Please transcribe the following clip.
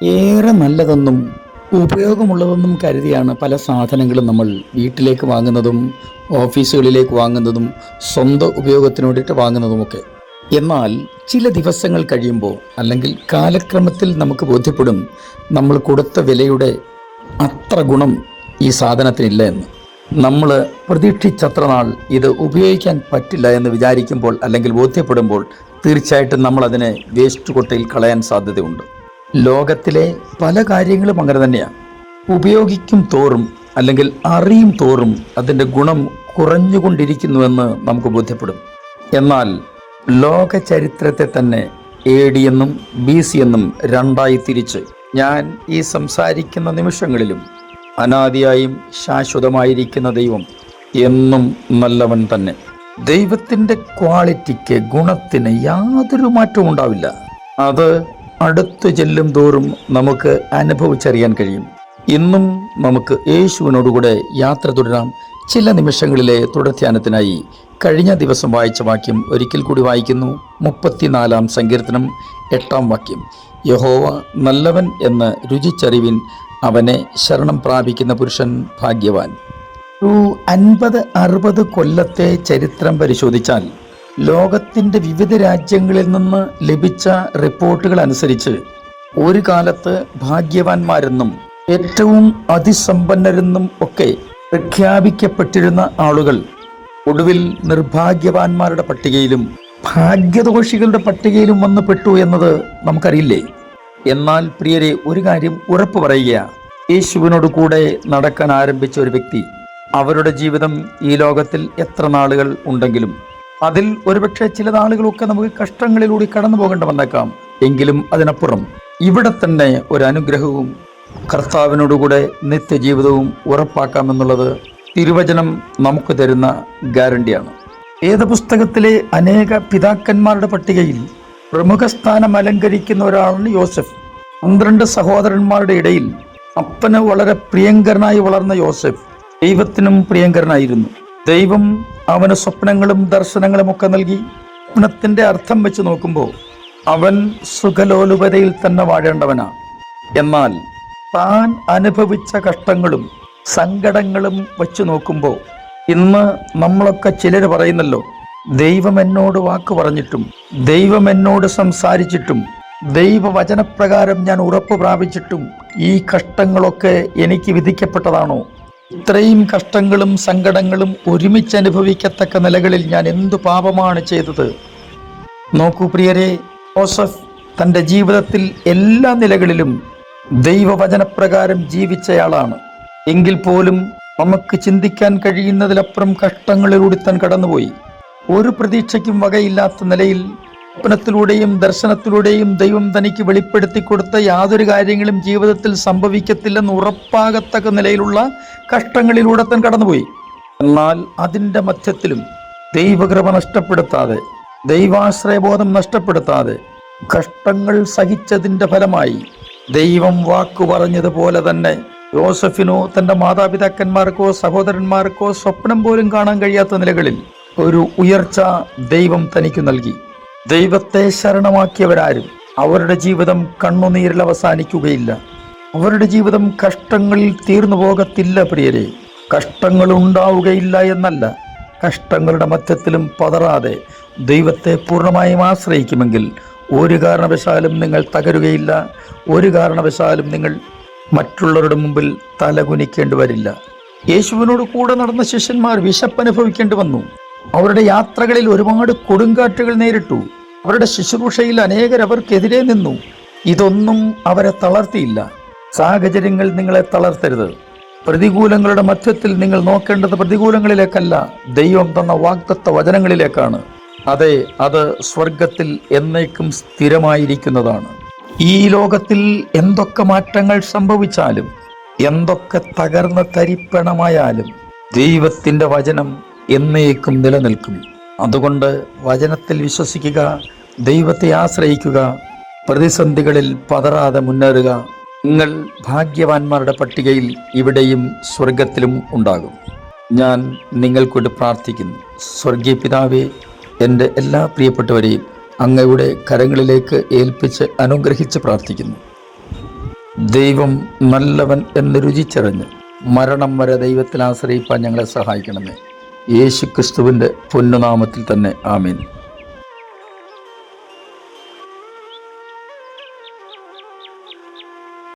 ഏറെ നല്ലതെന്നും ഉപയോഗമുള്ളതെന്നും കരുതിയാണ് പല സാധനങ്ങളും നമ്മൾ വീട്ടിലേക്ക് വാങ്ങുന്നതും ഓഫീസുകളിലേക്ക് വാങ്ങുന്നതും സ്വന്തം ഉപയോഗത്തിന് വേണ്ടിയിട്ട് വാങ്ങുന്നതുമൊക്കെ. എന്നാൽ ചില ദിവസങ്ങൾ കഴിയുമ്പോൾ അല്ലെങ്കിൽ കാലക്രമത്തിൽ നമുക്ക് ബോധ്യപ്പെടും നമ്മൾ കൊടുത്ത വിലയുടെ അത്ര ഗുണം ഈ സാധനത്തിനില്ല എന്ന്. നമ്മൾ പ്രതീക്ഷിച്ചത്ര നാൾ ഇത് ഉപയോഗിക്കാൻ പറ്റില്ല എന്ന് വിചാരിക്കുമ്പോൾ അല്ലെങ്കിൽ ബോധ്യപ്പെടുമ്പോൾ തീർച്ചയായിട്ടും നമ്മൾ അതിനെ വേസ്റ്റ് കൊട്ടയിൽ കളയാൻ സാധ്യതയുണ്ട്. ലോകത്തിലെ പല കാര്യങ്ങളും അങ്ങനെ തന്നെയാണ് ഉപയോഗിക്കും തോറും അല്ലെങ്കിൽ അറിയും തോറും അതിന്റെ ഗുണം കുറഞ്ഞുകൊണ്ടിരിക്കുന്നുവെന്ന് നമുക്ക് ബോധ്യപ്പെടും. എന്നാൽ ലോക ചരിത്രത്തെ തന്നെ എ ഡി എന്നും ബി സി എന്നും രണ്ടായി തിരിച്ച് ഞാൻ ഈ സംസാരിക്കുന്ന നിമിഷങ്ങളിലും അനാദിയായും ശാശ്വതമായിരിക്കുന്ന ദൈവം എന്നും നല്ലവൻ തന്നെ. ദൈവത്തിന്റെ ക്വാളിറ്റിക്ക് ഗുണത്തിന് യാതൊരു മാറ്റവും ഉണ്ടാവില്ല. അത് അടുത്ത് ചെല്ലും തോറും നമുക്ക് അനുഭവിച്ചറിയാൻ കഴിയും. ഇന്നും നമുക്ക് യേശുവിനോടുകൂടെ യാത്ര തുടരാം. ചില നിമിഷങ്ങളിലെ തുടർധ്യാനത്തിനായി കഴിഞ്ഞ ദിവസം വായിച്ച വാക്യം ഒരിക്കൽ കൂടി വായിക്കുന്നു. മുപ്പത്തിനാലാം സങ്കീർത്തനം എട്ടാം വാക്യം. യഹോവ നല്ലവൻ എന്ന് രുചിച്ചറിവിൻ അവനെ ശരണം പ്രാപിക്കുന്ന പുരുഷൻ ഭാഗ്യവാൻ. ഒരു അൻപത് അറുപത് കൊല്ലത്തെ ചരിത്രം പരിശോധിച്ചാൽ ലോകത്തിന്റെ വിവിധ രാജ്യങ്ങളിൽ നിന്ന് ലഭിച്ച റിപ്പോർട്ടുകൾ അനുസരിച്ച് ഒരു കാലത്ത് ഭാഗ്യവാന്മാരെന്നും ഏറ്റവും അതിസമ്പന്നരെന്നും ഒക്കെ പ്രഖ്യാപിക്കപ്പെട്ടിരുന്ന ആളുകൾ ഒടുവിൽ നിർഭാഗ്യവാന്മാരുടെ പട്ടികയിലും ഭാഗ്യദോഷികളുടെ പട്ടികയിലും വന്ന് പെട്ടു എന്നത് നമുക്കറിയില്ലേ? എന്നാൽ പ്രിയരെ ഒരു കാര്യം ഉറപ്പു പറയുക. യേശുവിനോട് കൂടെ നടക്കാൻ ആരംഭിച്ച ഒരു വ്യക്തി അവരുടെ ജീവിതം ഈ ലോകത്തിൽ എത്ര നാളുകൾ ഉണ്ടെങ്കിലും അതിൽ ഒരുപക്ഷെ ചില നാളുകളൊക്കെ നമുക്ക് കഷ്ടങ്ങളിലൂടെ കടന്നു പോകേണ്ട വന്നേക്കാം. എങ്കിലും അതിനപ്പുറം ഇവിടെ തന്നെ ഒരു അനുഗ്രഹവും കർത്താവിനോടുകൂടെ നിത്യജീവിതവും ഉറപ്പാക്കാമെന്നുള്ളത് തിരുവചനം നമുക്ക് തരുന്ന ഗ്യാരണ്ടിയാണ്. വേദപുസ്തകത്തിലെ അനേക പിതാക്കന്മാരുടെ പട്ടികയിൽ പ്രമുഖ സ്ഥാനം അലങ്കരിക്കുന്ന ഒരാളാണ് യോസഫ്. പന്ത്രണ്ട് സഹോദരന്മാരുടെ ഇടയിൽ അപ്പന് വളരെ പ്രിയങ്കരനായി വളർന്ന യോസഫ് ദൈവത്തിനും പ്രിയങ്കരനായിരുന്നു. ദൈവം അവന് സ്വപ്നങ്ങളും ദർശനങ്ങളും ഒക്കെ നൽകി സ്വപ്നത്തിന്റെ അർത്ഥം വെച്ച് നോക്കുമ്പോൾ അവൻ സുഖലോലുപതയിൽ തന്നെ വാഴേണ്ടവനാ. എന്നാൽ താൻ അനുഭവിച്ച കഷ്ടങ്ങളും സങ്കടങ്ങളും വച്ചു നോക്കുമ്പോൾ ഇന്ന് നമ്മളൊക്കെ ചിലർ പറയുന്നല്ലോ ദൈവം എന്നോട് വാക്ക് പറഞ്ഞിട്ടും ദൈവം എന്നോട് സംസാരിച്ചിട്ടും ദൈവവചനപ്രകാരം ഞാൻ ഉറപ്പ് പ്രാപിച്ചിട്ടും ഈ കഷ്ടങ്ങളൊക്കെ എനിക്ക് വിധിക്കപ്പെട്ടതാണോ? ഇത്രയും കഷ്ടങ്ങളും സങ്കടങ്ങളും ഒരുമിച്ച് അനുഭവിക്കത്തക്ക നിലകളിൽ ഞാൻ എന്തു പാപമാണ് ചെയ്തത്? നോക്കൂ പ്രിയരെ ജോസഫ് തന്റെ ജീവിതത്തിൽ എല്ലാ നിലകളിലും ദൈവവചനപ്രകാരം ജീവിച്ചയാളാണ്. എങ്കിൽ പോലും നമുക്ക് ചിന്തിക്കാൻ കഴിയുന്നതിലപ്പുറം കഷ്ടങ്ങളിലൂടെ താൻ കടന്നുപോയി. ഒരു പ്രതീക്ഷയ്ക്കും വകയില്ലാത്ത നിലയിൽ സ്വപ്നത്തിലൂടെയും ദർശനത്തിലൂടെയും ദൈവം തനിക്ക് വെളിപ്പെടുത്തി കൊടുത്ത യാതൊരു കാര്യങ്ങളും ജീവിതത്തിൽ സംഭവിക്കത്തില്ലെന്ന് ഉറപ്പാകത്തക്ക നിലയിലുള്ള കഷ്ടങ്ങളിലൂടെ തൻ കടന്നുപോയി. എന്നാൽ അതിന്റെ മധ്യത്തിലും ദൈവകൃപ നഷ്ടപ്പെടുത്താതെ ദൈവാശ്രയബോധം നഷ്ടപ്പെടുത്താതെ കഷ്ടങ്ങൾ സഹിച്ചതിന്റെ ഫലമായി ദൈവം വാക്കു പറഞ്ഞതുപോലെ തന്നെ യോസഫിനോ തന്റെ മാതാപിതാക്കന്മാർക്കോ സഹോദരന്മാർക്കോ സ്വപ്നം പോലും കാണാൻ കഴിയാത്ത നിലകളിൽ ഒരു ഉയർച്ച ദൈവം തനിക്ക് നൽകി. ദൈവത്തെ ശരണമാക്കിയവരാരും അവരുടെ ജീവിതം കണ്ണുനീരിൽ അവസാനിക്കുകയില്ല. അവരുടെ ജീവിതം കഷ്ടങ്ങളിൽ തീർന്നു പോകത്തില്ല പ്രിയരെ. കഷ്ടങ്ങൾ ഉണ്ടാവുകയില്ല എന്നല്ല. കഷ്ടങ്ങളുടെ മധ്യത്തിലും പതറാതെ ദൈവത്തെ പൂർണമായും ആശ്രയിക്കുമെങ്കിൽ ഒരു കാരണവശാലും നിങ്ങൾ തകരുകയില്ല. ഒരു കാരണവശാലും നിങ്ങൾ മറ്റുള്ളവരുടെ മുമ്പിൽ തലകുനിക്കേണ്ടി വരില്ല. യേശുവിനോട് കൂടെ നടന്ന ശിഷ്യന്മാർ വിശപ്പനുഭവിക്കേണ്ടി വന്നു. അവരുടെ യാത്രകളിൽ ഒരുപാട് കൊടുങ്കാറ്റുകൾ നേരിട്ടു. അവരുടെ ശുശ്രൂഷയിൽ അനേകർ അവർക്കെതിരെ നിന്നു. ഇതൊന്നും അവരെ തളർത്തിയില്ല. സാഹചര്യങ്ങൾ നിങ്ങളെ തളർത്തരുത്. പ്രതികൂലങ്ങളുടെ മധ്യത്തിൽ നിങ്ങൾ നോക്കേണ്ടത് പ്രതികൂലങ്ങളിലേക്കല്ല ദൈവം തന്ന വാക്തത്വ വചനങ്ങളിലേക്കാണ്. അതെ അത് സ്വർഗത്തിൽ എന്നേക്കും സ്ഥിരമായിരിക്കുന്നതാണ്. ഈ ലോകത്തിൽ എന്തൊക്കെ മാറ്റങ്ങൾ സംഭവിച്ചാലും എന്തൊക്കെ തകർന്ന തരിപ്പണമായാലും ദൈവത്തിന്റെ വചനം എന്നേക്കും നിലനിൽക്കും. അതുകൊണ്ട് വചനത്തിൽ വിശ്വസിക്കുക ദൈവത്തെ ആശ്രയിക്കുക പ്രതിസന്ധികളിൽ പതറാതെ മുന്നേറുക. നിങ്ങൾ ഭാഗ്യവാന്മാരുടെ പട്ടികയിൽ ഇവിടെയും സ്വർഗത്തിലും ഉണ്ടാകും. ഞാൻ നിങ്ങൾക്കൊണ്ട് പ്രാർത്ഥിക്കുന്നു. സ്വർഗീയ പിതാവേ എന്റെ എല്ലാ പ്രിയപ്പെട്ടവരെയും അങ്ങയുടെ കരങ്ങളിലേക്ക് ഏൽപ്പിച്ച് അനുഗ്രഹിച്ച് പ്രാർത്ഥിക്കുന്നു. ദൈവം നല്ലവൻ എന്ന് രുചിച്ചറിഞ്ഞ് മരണം വരെ ദൈവത്തിൽ ആശ്രയിപ്പാൻ ഞങ്ങളെ സഹായിക്കണമേ. യേശു ക്രിസ്തുവിന്റെ പൊന്നുനാമത്തിൽ തന്നെ ആമീൻ.